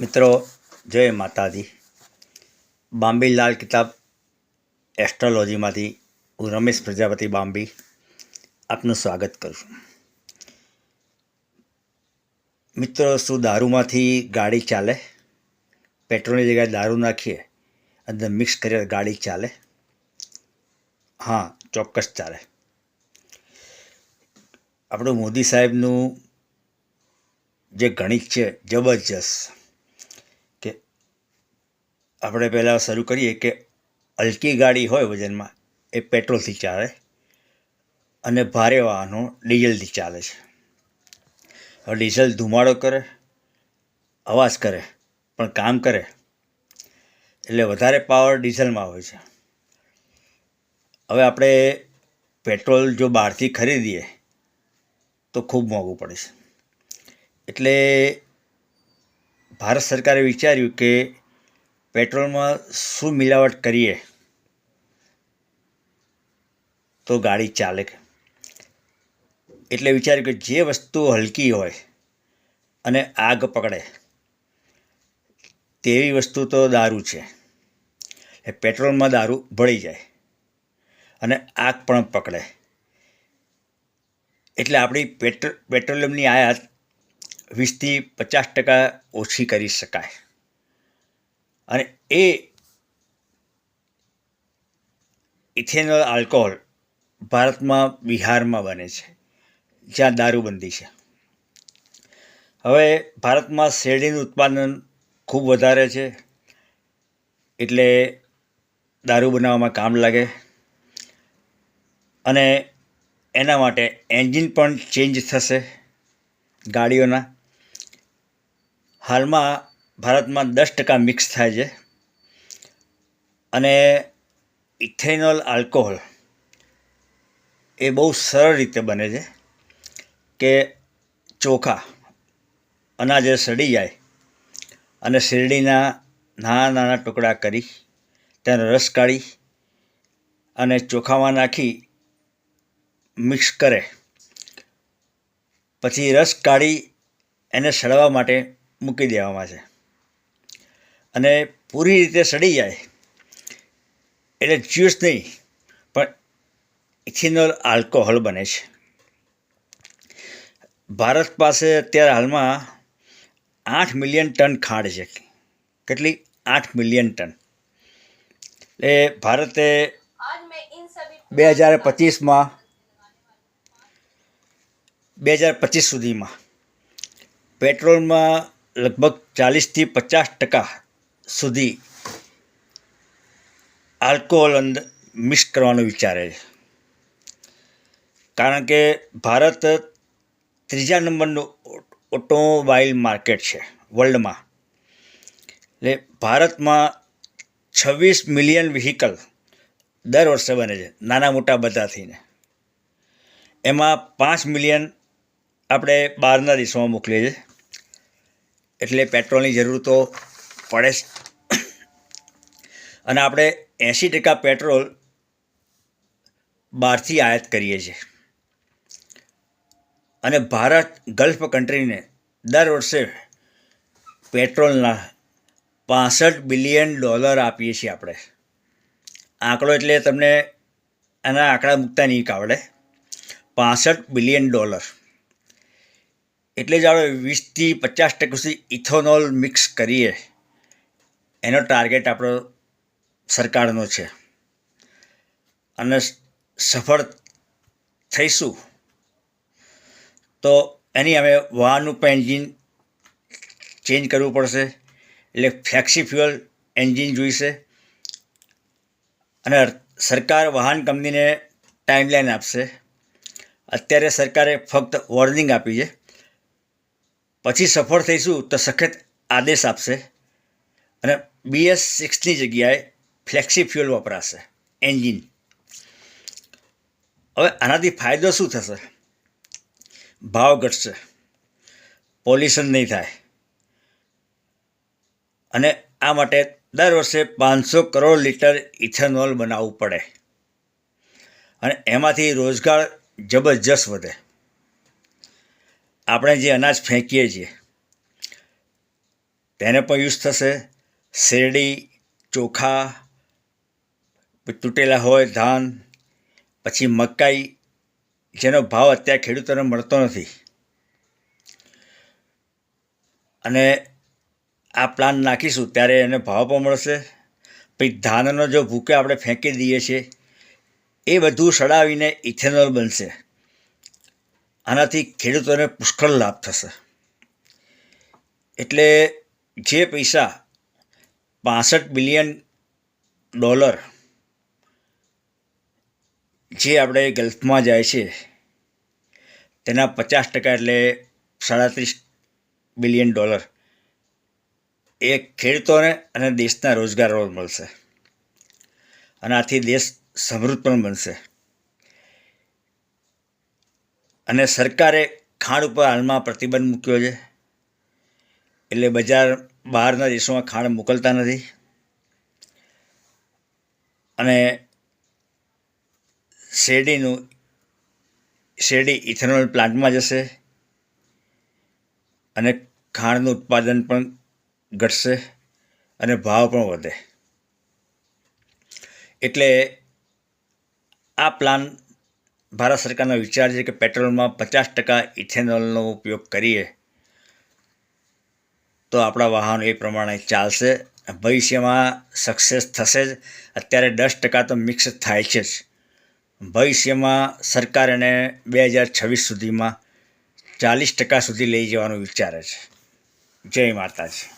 મિત્રો, જય માતાજી. બાંબીલાલ કિતાબ એસ્ટ્રોલોજીમાંથી હું રમેશ પ્રજાપતિ બાંબી આપનું સ્વાગત કરું છું. મિત્રો, શું દારૂમાંથી ગાડી ચાલે? પેટ્રોલની જગ્યાએ દારૂ નાખીએ અંદર મિક્સ કરીએ ગાડી ચાલે? હા, ચોક્કસ ચાલે. આપણું મોદી સાહેબનું જે ગણિત છે, જબરજસ્ત. આપણે પહેલાં શરૂ કરીએ કે હલકી ગાડી હોય વજનમાં, એ પેટ્રોલથી ચાલે અને ભારે વાહનો ડીઝલથી ચાલે છે. ડીઝલ ધુમાડો કરે, અવાજ કરે, પણ કામ કરે, એટલે વધારે પાવર ડીઝલમાં હોય છે. હવે આપણે પેટ્રોલ જો બહારથી ખરીદીએ, તો ખૂબ મોંઘું પડે છે. એટલે ભારત સરકારે વિચાર્યું કે પેટ્રોલમાં શું મિલાવટ કરીએ? તો ગાડી ચાલે એટલે વિચાર્યું કે જે વસ્તુ હલકી હોય અને આગ પકડે, તેવી વસ્તુ તો દારૂ છે. એ પેટ્રોલમાં દારૂ ભળી જાય અને આગ પણ પકડે. એટલે આપણી પેટ્રો, પેટ્રોલિયમની આયાત વીસથી પચાસ ટકા ઓછી કરી શકાય. અને એ ઇથેનોલ આલ્કોહોલ ભારતમાં બિહારમાં બને છે, જ્યાં દારૂબંધી છે. હવે ભારતમાં શેરડીનું ઉત્પાદન ખૂબ વધારે છે, એટલે દારૂ બનાવવામાં કામ લાગે. અને એના માટે એન્જિન પણ ચેન્જ થશે ગાડીઓના. હાલમાં ભારતમાં દસ ટકા મિક્સ થાય છે. અને ઇથેનોલ આલ્કોહોલ એ બહુ સરળ રીતે બને છે કે ચોખા અનાજે સડી જાય અને શેરડીના નાના નાના ટુકડા કરી તેનો રસ કાઢી અને ચોખામાં નાખી મિક્સ કરે. પછી રસ કાઢી એને સડવા માટે મૂકી દેવામાં છે. અને પૂરી રીતે સડી જાય. એટલે જ્યુસ નહીં, પણ ઇથિનોલ આલ્કોહોલ બને છે. ભારત પાસે અત્યારે હાલમાં આઠ મિલિયન ટન ખાંડ છે. કેટલી? આઠ મિલિયન ટન. એટલે ભારતે બે હજાર પચીસમાં, બે હજાર પચીસ સુધીમાં પેટ્રોલમાં લગભગ ચાલીસથી પચાસ ટકા સુધી આલ્કોહોલ અંદર મિક્સ કરવાનું વિચારે છે. કારણ કે ભારત ત્રીજા નંબરનું ઓટોમોબાઈલ માર્કેટ છે વર્લ્ડમાં. એટલે ભારતમાં છવ્વીસ મિલિયન વ્હીકલ દર વર્ષે બને છે, નાના મોટા બધા થઈને એમાં પાંચ મિલિયન આપણે બહારના દેશોમાં મોકલીએ છીએ. એટલે પેટ્રોલની જરૂર તો પડે છે. અને આપણે એંશી ટકા પેટ્રોલ બહારથી આયાત કરીએ છીએ. અને ભારત ગલ્ફ કન્ટ્રીને દર વર્ષે પેટ્રોલના પાસઠ બિલિયન ડોલર આપીએ છીએ આપણે. આંકડો એટલે તમને આના આંકડા મૂકતા નહીં આવડે પાસઠ બિલિયન ડોલર. એટલે જ આપણે વીસથી પચાસ ટકા સુધી ઇથોનોલ મિક્સ કરીએ. એનો ટાર્ગેટ આપણો સરકારનો છે. અને સફળ થઈશું, તો એની અમે વાહનનું પણ એન્જિન ચેન્જ કરવું પડશે. એટલે ફ્લેક્સી ફ્યુઅલ એન્જિન જોઈશે. અને સરકાર વાહન કંપનીને ટાઈમલાઈન આપશે. અત્યારે સરકારે ફક્ત વોર્નિંગ આપી છે. પછી સફળ થઈશું તો સખત આદેશ આપશે. અને બીએસ સિક્સની જગ્યાએ ફ્લેક્સી ફ્યુઅલ વપરાશે એન્જિન હવે આનાથી ફાયદો શું થશે? ભાવ ઘટશે પોલ્યુશન નહીં થાય. અને આ માટે દર વર્ષે પાંચસો કરોડ લીટર ઇથેનોલ બનાવવું પડે. અને એમાંથી રોજગાર જબરજસ્ત વધે. આપણે જે અનાજ ફેંકીએ છીએ, તેને પણ યુઝ થશે શેરડી, ચોખા, તૂટેલા હોય ધાન, પછી મકાઈ, જેનો ભાવ અત્યારે ખેડૂતોને મળતો નથી. અને આ પ્લાન નાખીશું ત્યારે એને ભાવ પણ મળશે. પછી ધાનનો જો ભૂકે આપણે ફેંકી દઈએ છીએ, એ બધું સડાવીને ઇથેનોલ બનશે. આનાથી ખેડૂતોને પુષ્કળ લાભ થશે. એટલે જે પૈસા પાસઠ બિલિયન ડોલર જે આપણે ગલ્ફમાં જાય છે, તેના પચાસ ટકા એટલે સાડત્રીસ બિલિયન ડોલર. એ ખેડૂતોને અને દેશના રોજગારો મળશે. અને આથી દેશ સમૃદ્ધ પણ બનશે. અને સરકારે ખાંડ ઉપર હાલમાં પ્રતિબંધ મૂક્યો છે. એટલે બજાર બહારના દેશોમાં ખાંડ મોકલતા નથી. અને શેરડીનું, શેરડી ઇથેનોલ પ્લાન્ટમાં જશે અને ખાંડનું ઉત્પાદન પણ ઘટશે અને ભાવ પણ વધે. એટલે આ પ્લાન ભારત સરકારનો વિચાર છે કે પેટ્રોલમાં પચાસ ટકા ઇથેનોલનો ઉપયોગ કરીએ. તો આપણા વાહનો એ પ્રમાણે ચાલશે. ભવિષ્યમાં સક્સેસ થશે જ. અત્યારે દસ ટકા તો મિક્સ થાય છે જ. ભવિષ્યમાં સરકાર એને બે હજાર છવ્વીસ સુધીમાં ચાલીસ ટકા સુધી લઈ જવાનું વિચારે છે. જય માતાજી.